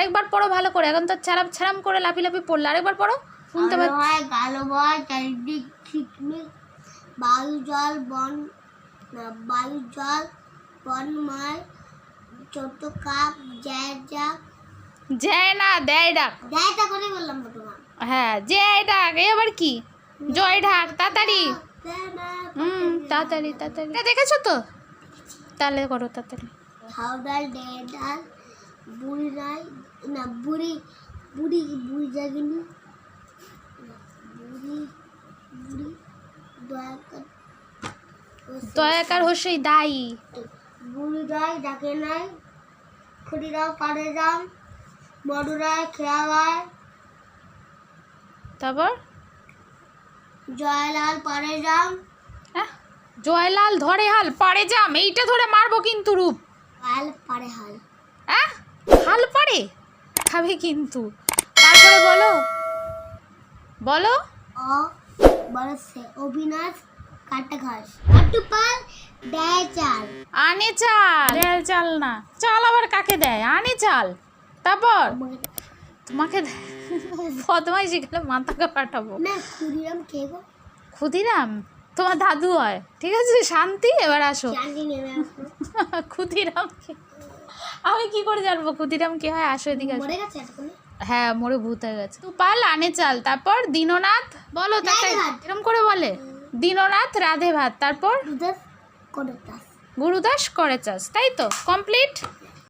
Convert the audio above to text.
আরেকবার পড়ো ভালো করে। এখন তো ছাড়াম ছাড়াম করে লাফি লাফি পড়ল। আরেকবার পড়ো। শুনতে পাচ্ছি। হয় কালো বয় চারিদিক ছিটমিক বায়ু জল বন বায়ু জল বনময় ছোট যাক। যায় না দেয় ডাক। দেয়টা করে বললাম তোমার হ্যাঁ ডাক। এ আবার কি? জয় ঢাক তাড়াতাড়ি। হুম তাড়াতাড়ি তাড়াতাড়ি। দেখেছ তো? তাহলে করো তাড়াতাড়ি। হাওড়াল ডে ডাল বুড়ি নাই না বুড়ি বুড়ি বুড়ি জাগিনি। বুড়ি বুড়ি দয়া কর দয়াকার হোসেই দায়ী বুড়ি রায় ডাকে নাই খুঁড়িরাও পারে যাম মডুরায় খেয়া গায় তারপর? জয়লাল পারে আহ, জয়লাল ধরে হাল পারে যাম এইটা ধরে মারবো কিন্তু রূপ। হাল পারে হাল। আহ হাল পারে? খাবে কিন্তু। তারপরে বলো। বলো। অ বরসে অবিনাশ কাটা ঘাস কাটু পাল দেয় চাল। আনে চাল। দেয় চাল না। চাল আবার কাকে দেয়? আনে চাল। তারপর? তোমাকে দেয়। বদমাইশি গেলে মাথাকে পাঠাবো। না খুঁড়িরাম কে গো? ক্ষুদিরাম? তোমার দাদু হয়। ঠিক আছে শান্তি? এবার আসো। ক্ষুদিরাম কে আমি কি করে জানব? ক্ষুদিরাম কে হয়? আসো এদিকে আসো। হ্যাঁ মরে ভূত হয়ে গেছে। তুপাল আনে চাল। তারপর দীননাথ বলো তাকে এরকম করে বলে? দীননাথ রাধে ভাত। তারপর গুরুদাস করে চাষ। তাই তো? কমপ্লিট